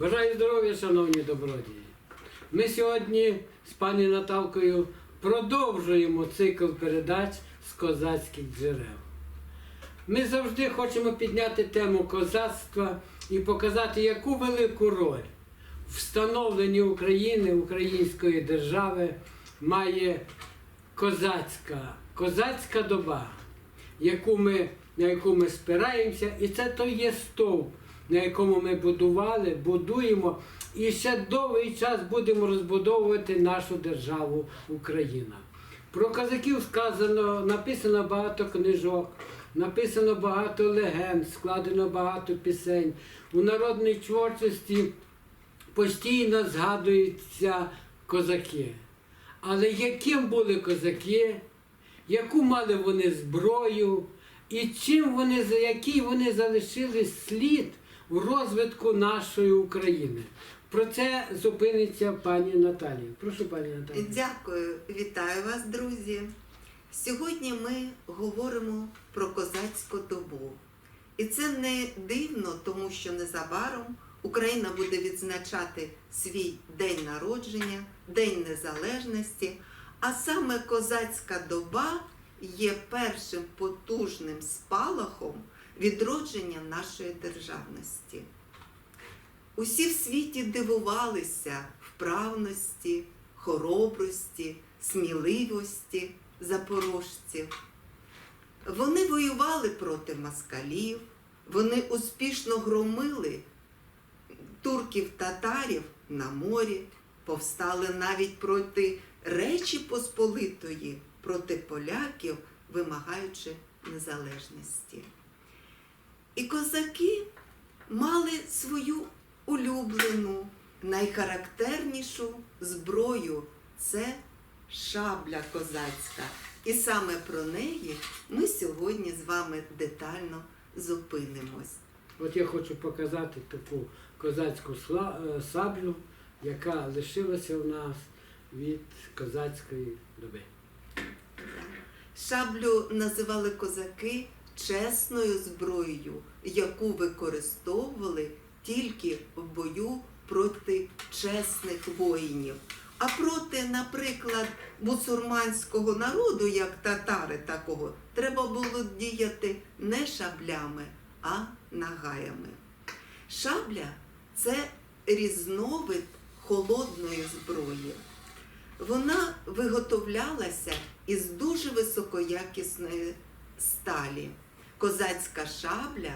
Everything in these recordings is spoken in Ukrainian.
Бажаю здоров'я, шановні добродії. Ми сьогодні з пані Наталкою продовжуємо цикл передач з козацьких джерел. Ми завжди хочемо підняти тему козацтва і показати, яку велику роль встановленні України, української держави має козацька, козацька доба, яку ми, на яку ми спираємося, і це то є стовп, на якому ми будували, будуємо і ще довгий час будемо розбудовувати нашу державу Україна. Про козаків сказано, написано багато книжок, написано багато легенд, складено багато пісень. У народній творчості постійно згадуються козаки. Але яким були козаки, яку мали вони зброю, і чим вони, який вони залишили слід в розвитку нашої України? Про це зупиниться пані Наталія. Прошу, пані Наталія. Дякую, вітаю вас, друзі. Сьогодні ми говоримо про козацьку добу. І це не дивно, тому що незабаром Україна буде відзначати свій день народження, День Незалежності, а саме козацька доба є першим потужним спалахом відродження нашої державності. Усі в світі дивувалися вправності, хоробрості, сміливості запорожців. Вони воювали проти москалів, вони успішно громили турків татарів на морі, повстали навіть проти Речі Посполитої, проти поляків, вимагаючи незалежності. Козаки мали свою улюблену, найхарактернішу зброю це шабля козацька. І саме про неї ми сьогодні з вами детально зупинимось. От я хочу показати таку козацьку е, саблю, яка лишилася в нас від козацької доби. Шаблю називали козаки чесною зброєю, яку використовували тільки в бою проти чесних воїнів. А проти, наприклад, бусурманського народу, як татари такого, треба було діяти не шаблями, а нагаями. Шабля це різновид холодної зброї. Вона виготовлялася із дуже високоякісної сталі. Козацька шабля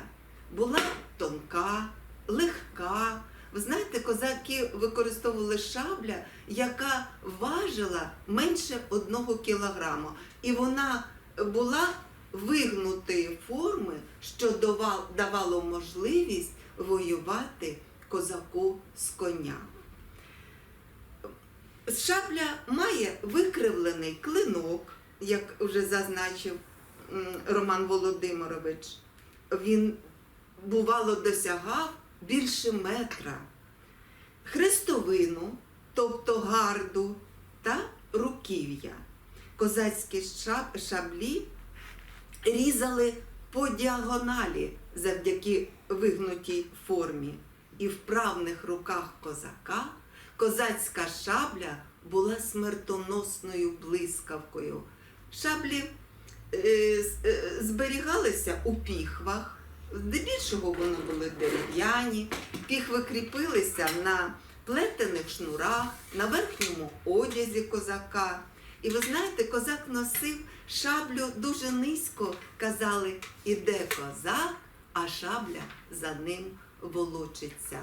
була тонка, легка. Ви знаєте, козаки використовували шабля, яка важила менше одного кілограма. І вона була вигнутої форми, що давало можливість воювати козаку з коня. Шабля має викривлений клинок, як вже зазначив Роман Володимирович. Він, бувало, досягав більше метра. Хрестовину, тобто гарду та руків'я. Козацькі шаблі різали по діагоналі завдяки вигнутій формі. І в правних руках козака козацька шабля була смертоносною блискавкою. Шаблі зберігалися у піхвах, здебільшого вони були дерев'яні, піхви кріпилися на плетених шнурах, на верхньому одязі козака. І ви знаєте, козак носив шаблю дуже низько, казали, іде козак, а шабля за ним волочиться.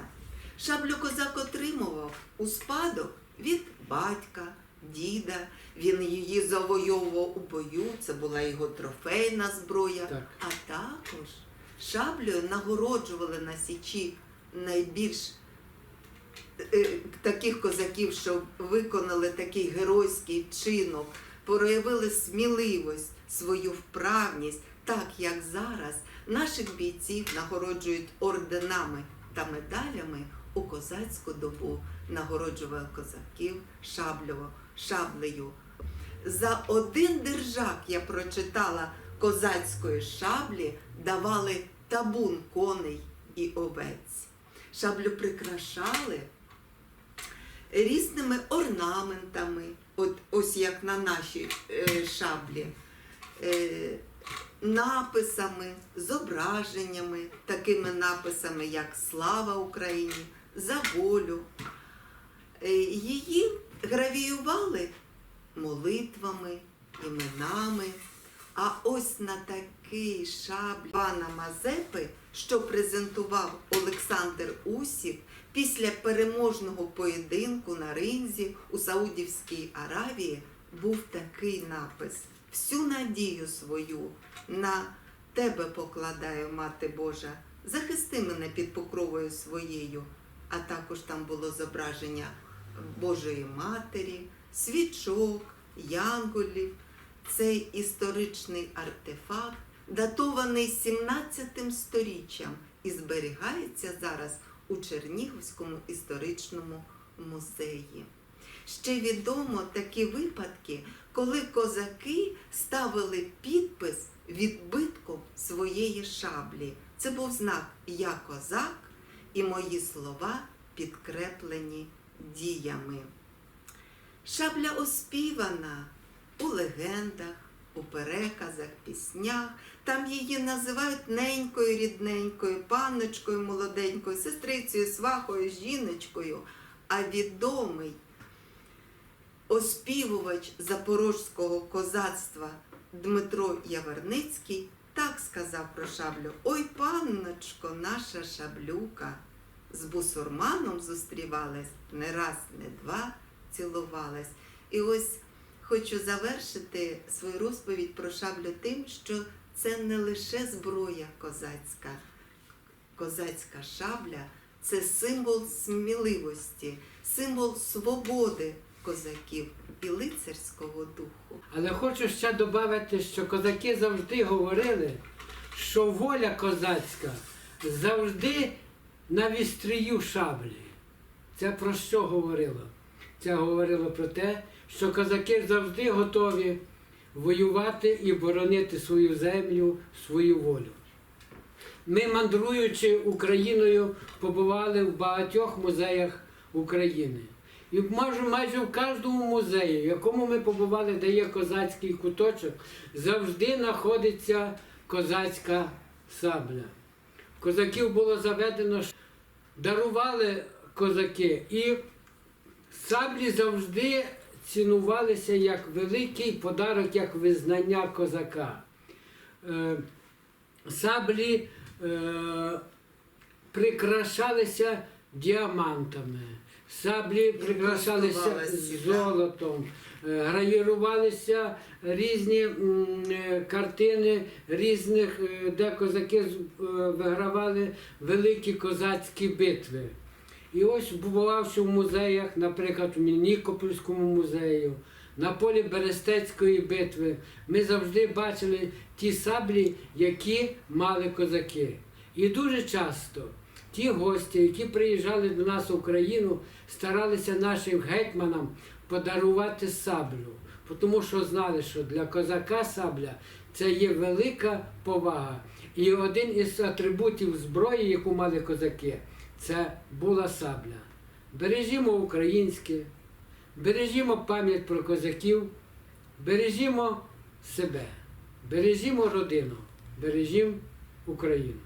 Шаблю козак отримував у спадок від батька, діда. Він її завойовував у бою, це була його трофейна зброя. Так. А також шаблею нагороджували на січі найбільш е, таких козаків, що виконали такий геройський чинок, проявили сміливість, свою вправність, так як зараз наших бійців нагороджують орденами та медалями у козацьку добу, нагороджували козаків шаблево, шаблею. За один держак я прочитала козацької шаблі давали табун коней і овець. Шаблю прикрашали різними орнаментами, от ось як на нашій е, шаблі, е, написами, зображеннями, такими написами, як Слава Україні, за волю. Е, Її гравіювали молитвами, іменами. А ось на такий шаблі пана Мазепи, що презентував Олександр Усів після переможного поєдинку на ринзі у Саудівській Аравії, був такий напис: Всю надію свою на тебе покладаю, Мати Божа, захисти мене під покровою своєю. А також там було зображення Божої Матері, свічок, янголів. Цей історичний артефакт датований 17 сторіччям і зберігається зараз у Чернігівському історичному музеї. Ще відомо такі випадки, коли козаки ставили підпис відбитком своєї шаблі. Це був знак Я козак і мої слова підкреплені діями. Шабля оспівана у легендах, у переказах, піснях. Там її називають ненькою, рідненькою, панночкою молоденькою, сестрицею, свахою, жіночкою. А відомий оспівувач запорозького козацтва Дмитро Яворницький так сказав про шаблю: Ой, панночко, наша шаблюка. З бусурманом зустрівалась не раз, не два цілувалась. І ось хочу завершити свою розповідь про шаблю тим, що це не лише зброя козацька. Козацька шабля це символ сміливості, символ свободи козаків і лицарського духу. Але хочу ще додати, що козаки завжди говорили, що воля козацька завжди на вістрію шаблі. Це про що говорило? Це говорило про те, що козаки завжди готові воювати і боронити свою землю, свою волю. Ми, мандруючи Україною, побували в багатьох музеях України. І майже, майже в кожному музеї, в якому ми побували, де є козацький куточок, завжди знаходиться козацька сабля. Козаків було заведено, дарували козаки, і саблі завжди цінувалися як великий подарок, як визнання козака. Е, Саблі е, прикрашалися діамантами, саблі прикрашалися золотом, е, гравірувалися різні е, картини різних, е, де козаки вигравали великі козацькі битви. І ось бувавши в музеях, наприклад, у Нікопольському музею, на полі Берестецької битви, ми завжди бачили ті саблі, які мали козаки. І дуже часто ті гості, які приїжджали до нас в Україну, старалися нашим гетьманам подарувати саблю, тому що знали, що для козака сабля це є велика повага. І один із атрибутів зброї, яку мали козаки, це була сабля. Бережімо українське, бережімо пам'ять про козаків, бережімо себе, бережімо родину, бережімо Україну.